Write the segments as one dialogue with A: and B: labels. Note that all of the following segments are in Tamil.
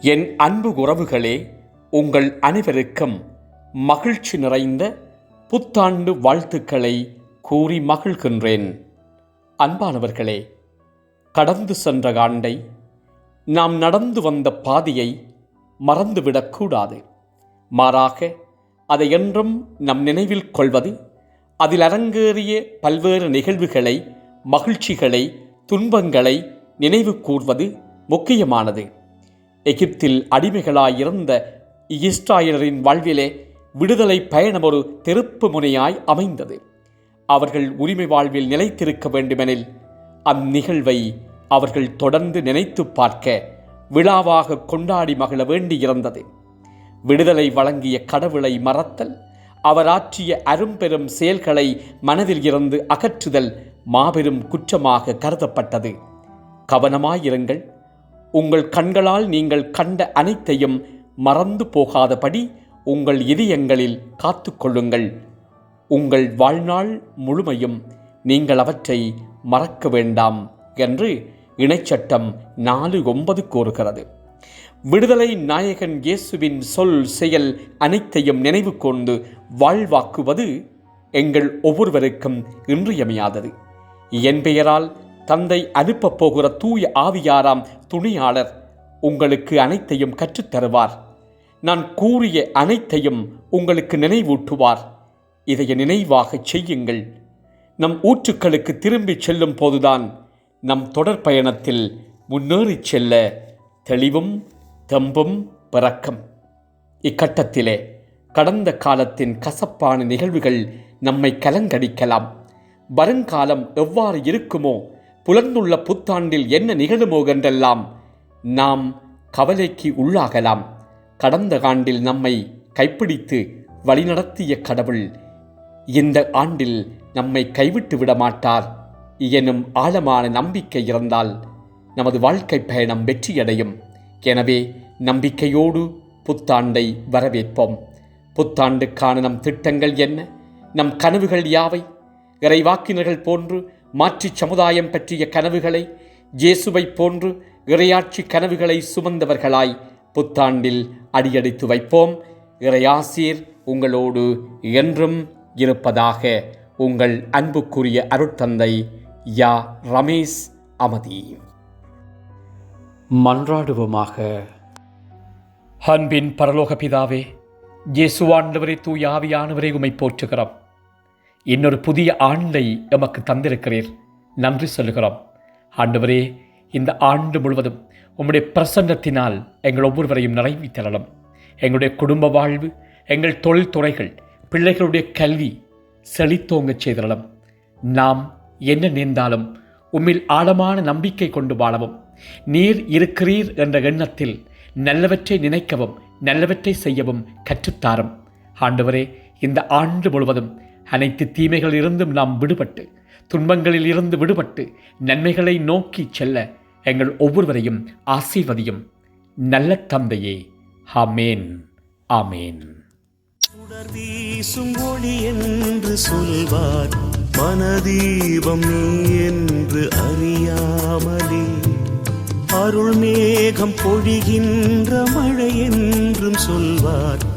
A: என் அன்பு உறவுகளே உங்கள் அனைவருக்கும் மகிழ்ச்சி நிறைந்த புத்தாண்டு வாழ்த்துக்களை கூறி மகிழ்கின்றேன். அன்பானவர்களே கடந்து சென்ற ஆண்டை நாம் நடந்து வந்த பாதையை மறந்துவிடக்கூடாது மாறாக அதை என்றும் நம் நினைவில் கொள்வது அதில் அரங்கேறிய பல்வேறு நிகழ்வுகளை மகிழ்ச்சிகளை துன்பங்களை நினைவு கூர்வது முக்கியமானது. எகிப்தில் அடிமைகளாயிருந்த இஸ்ராயலரின் வாழ்விலே விடுதலை பயணம் ஒரு திருப்பு முனையாய் அமைந்தது. அவர்கள் உரிமை வாழ்வில் நிலைத்திருக்க வேண்டுமெனில் அந்நிகழ்வை அவர்கள் தொடர்ந்து நினைத்து பார்க்க விழாவாக கொண்டாடி மகிழ வேண்டியிருந்தது. விடுதலை வழங்கிய கடவுளை மறத்தல் அவர் ஆற்றிய அரும்பெரும் செயல்களை மனதில் இருந்து அகற்றுதல் மாபெரும் குற்றமாக கருதப்பட்டது. கவனமாயிருங்கள். உங்கள் கண்களால் நீங்கள் கண்ட அனைத்தையும் மறந்து போகாதபடி உங்கள் இதயங்களில் காத்து கொள்ளுங்கள். உங்கள் வாழ்நாள் முழுமையும் நீங்கள் அவற்றை மறக்க வேண்டாம் என்று இணைச்சட்டம் நாலு ஒன்பது கூறுகிறது. விடுதலை நாயகன் இயேசுவின் சொல் செயல் அனைத்தையும் நினைவு கொண்டு வாழ்வாக்குவது எங்கள் ஒவ்வொருவருக்கும் இன்றியமையாதது. என் பெயரால் தந்தை அனுப்பப் போகிற தூய ஆவியாராம் துணியாளர் உங்களுக்கு அனைத்தையும் கற்றுத்தருவார். நான் கூறிய அனைத்தையும் உங்களுக்கு நினைவூட்டுவார். இதைய நினைவாகச் செய்யுங்கள். நம் ஊற்றுக்களுக்கு திரும்பிச் செல்லும் போதுதான் நம் தொடர் பயணத்தில் முன்னேறிச் செல்ல தெளிவும் தெம்பும் பிறக்கும். இக்கட்டத்திலே கடந்த காலத்தின் கசப்பான நிகழ்வுகள் நம்மை கலங்கடிக்கலாம். வருங்காலம் எவ்வாறு இருக்குமோ புலர்ந்துள்ள புத்தாண்டில் என்ன நிகழுமோ என்றெல்லாம் நாம் கவலைக்கு உள்ளாகலாம். கடந்த ஆண்டில் நம்மை கைப்பிடித்து வழிநடத்திய கடவுள் இந்த ஆண்டில் நம்மை கைவிட்டு விட மாட்டார் எனும் ஆழமான நம்பிக்கை இருந்தால் நமது வாழ்க்கை பயணம் வெற்றியடையும். எனவே நம்பிக்கையோடு புத்தாண்டை வரவேற்போம். புத்தாண்டுக்கான நம் திட்டங்கள் என்ன? நம் கனவுகள் யாவை? இறைவாக்கினர்கள் போன்று மாற்றுச் சமுதாயம் பற்றிய கனவுகளை இயேசுவை போன்று இறையாட்சி கனவுகளை சுமந்தவர்களாய் புத்தாண்டில் அடியெடுத்து வைப்போம். இறையாசீர் உங்களோடு என்றும் இருப்பதாக உங்கள் அன்புக்குரிய அருட்தந்தை யா. ரமேஷ் அமதி. மன்றாடுவோமாக. அன்பின் பரலோக பிதாவே இயேசுவாண்டவரை தூய ஆவியானவரை உமை போற்றுகிறோம். இன்னொரு புதிய ஆண்டை எமக்கு தந்திருக்கிறீர். நன்றி சொல்லுகிறோம். ஆண்டவரே இந்த ஆண்டு முழுவதும் உம்முடைய பிரசன்னத்தினால் எங்கள் ஒவ்வொருவரையும் நிறைவி தரலாம். எங்களுடைய குடும்ப வாழ்வு எங்கள் தொழில்துறைகள் பிள்ளைகளுடைய கல்வி செழித்தோங்கச் செய்திடலாம் நாம் என்ன நேர்ந்தாலும் உம்மில் ஆழமான நம்பிக்கை கொண்டு வாழவும். நீர் இருக்கிறீர் என்ற எண்ணத்தில் நல்லவற்றை நினைக்கவும் நல்லவற்றை செய்யவும் கற்றுத்தாரும். ஆண்டவரே இந்த ஆண்டு முழுவதும் அனைத்து தீமைகளிலிருந்தும் நாம் விடுபட்டு துன்பங்களில் இருந்து விடுபட்டு நன்மைகளை நோக்கி செல்ல எங்கள் ஒவ்வொருவரையும் ஆசீர்வதியும் நல்ல தந்தையே. ஹமேன் ஆமேன்.
B: வீசும் ஒளி என்று சொல்வார் மனதீபம் என்று அறியாமலே. அருள் மேகம் பொழிகின்ற மழை என்றும் சொல்வார்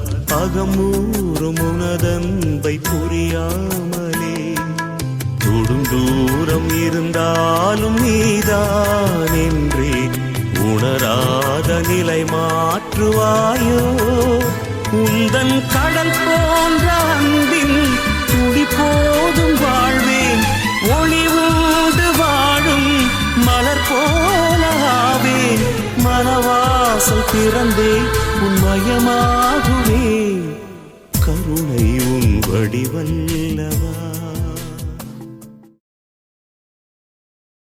B: அகமூறும் உனதன்பை புரியாமலே. தொடும் தூரம் இருந்தாலும் நீதான் என்றே உணராத நிலை மாற்றுவாயோ? உந்தன் கடல் போன்றான் மனவாசல் உன்மயமாகுவே கருணை உன் வடிவல்லவா.